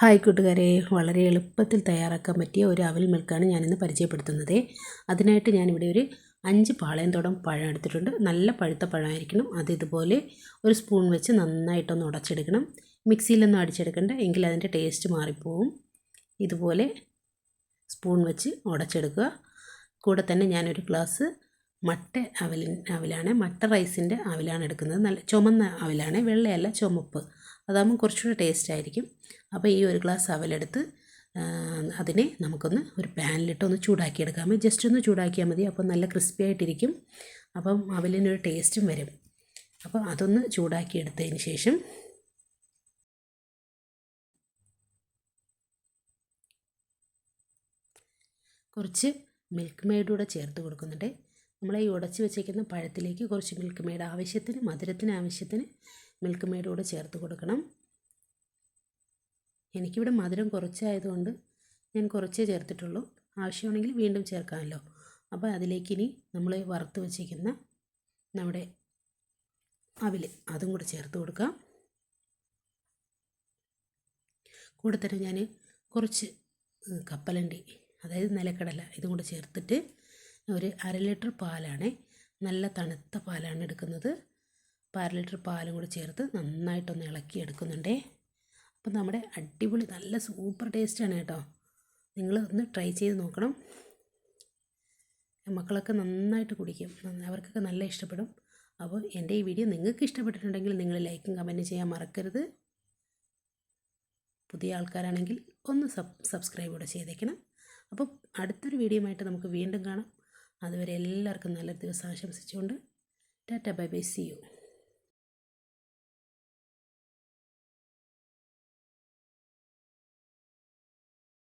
Hi കൂട്ടുകാരെ. വളരെ എളുപ്പത്തിൽ തയ്യാറാക്കാൻ പറ്റിയ ഒരു അവൽ മിൽക്കാണ് ഞാനിന്ന് പരിചയപ്പെടുത്തുന്നത്. അതിനായിട്ട് ഞാനിവിടെ ഒരു അഞ്ച് പാളയന്തോടം പഴം എടുത്തിട്ടുണ്ട്. നല്ല പഴുത്ത പഴമായിരിക്കണം. അത് ഇതുപോലെ ഒരു സ്പൂൺ വെച്ച് നന്നായിട്ടൊന്ന് ഉടച്ചെടുക്കണം. മിക്സിയിലൊന്നും അടിച്ചെടുക്കണ്ട. എങ്കിൽ അതിന്റെ ടേസ്റ്റ് മാറിപ്പോവും. ഇതുപോലെ സ്പൂൺ വെച്ച് ഉടച്ചെടുക്കുക. കൂടെ തന്നെ ഞാനൊരു ഗ്ലാസ് മട്ട അവലിൻ അവലാണ്. മട്ട റൈസിന്റെ അവലാണ് എടുക്കുന്നത്. നല്ല ചുമന്ന അവലാണ്. വെള്ളയല്ല ചുമപ്പ്. അതാകുമ്പോൾ കുറച്ചുകൂടി ടേസ്റ്റ് ആയിരിക്കും അപ്പോൾ ഈ ഒരു ഗ്ലാസ് അവലെടുത്ത് അതിനെ നമുക്കൊന്ന് ഒരു പാനിലിട്ട് ഒന്ന് ചൂടാക്കിയെടുക്കാം. ജസ്റ്റ് ഒന്ന് ചൂടാക്കിയാൽ മതി. അപ്പോൾ നല്ല ക്രിസ്പി ആയിട്ടിരിക്കും. അപ്പം അവലിനൊരു ടേസ്റ്റും വരും. അപ്പോൾ അതൊന്ന് ചൂടാക്കിയെടുത്തതിന് ശേഷം കുറച്ച് മിൽക്ക് മെയ്ഡ് കൂടെ ചേർത്ത് കൊടുക്കുന്നുണ്ട്. നമ്മൾ ഈ ഉടച്ച് വെച്ചേക്കുന്ന പഴത്തിലേക്ക് കുറച്ച് മിൽക്ക് മെയ്ഡ് ആവശ്യത്തിന് മധുരത്തിന് ആവശ്യത്തിന് മിൽക്ക് മെയ്ഡ് കൂടെ ചേർത്ത് കൊടുക്കണം. എനിക്കിവിടെ മധുരം കുറച്ചായതുകൊണ്ട് ഞാൻ കുറച്ചേ ചേർത്തിട്ടുള്ളൂ. ആവശ്യമാണെങ്കിൽ വീണ്ടും ചേർക്കാമല്ലോ. അപ്പോൾ അതിലേക്ക് ഇനി നമ്മൾ വറുത്ത് വച്ചിരിക്കുന്ന നമ്മുടെ അവിൽ അതും കൂടെ ചേർത്ത് കൊടുക്കാം കൂടെ തന്നെ ഞാൻ കുറച്ച് കപ്പലണ്ടി അതായത് നിലക്കടല ഇതും കൂടെ ചേർത്തിട്ട് ഒരു അര ലിറ്റർ പാലാണ് നല്ല തണുത്ത പാലാണ് എടുക്കുന്നത്. അര ലിറ്റർ പാലും കൂടി ചേർത്ത് നന്നായിട്ടൊന്ന് ഇളക്കി എടുക്കുന്നുണ്ടേ അപ്പം നമ്മുടെ അടിപൊളി നല്ല സൂപ്പർ ടേസ്റ്റാണ് കേട്ടോ. നിങ്ങൾ ഒന്ന് ട്രൈ ചെയ്ത് നോക്കണം. മക്കളൊക്കെ നന്നായിട്ട് കുടിക്കും. അവർക്കൊക്കെ നല്ല ഇഷ്ടപ്പെടും. അപ്പോൾ എന്റെ ഈ വീഡിയോ നിങ്ങൾക്ക് ഇഷ്ടപ്പെട്ടിട്ടുണ്ടെങ്കിൽ നിങ്ങൾ ലൈക്കും കമന്റും ചെയ്യാൻ മറക്കരുത്. പുതിയ ആൾക്കാരാണെങ്കിൽ ഒന്ന് സബ് സബ്സ്ക്രൈബ് കൂടെ ചെയ്തേക്കണം. അപ്പോൾ അടുത്തൊരു വീഡിയോ ആയിട്ട് നമുക്ക് വീണ്ടും കാണാം. അതുവരെ എല്ലാവർക്കും നല്ലൊരു ദിവസം ആശംസിച്ചുകൊണ്ട് tata bye bye see you.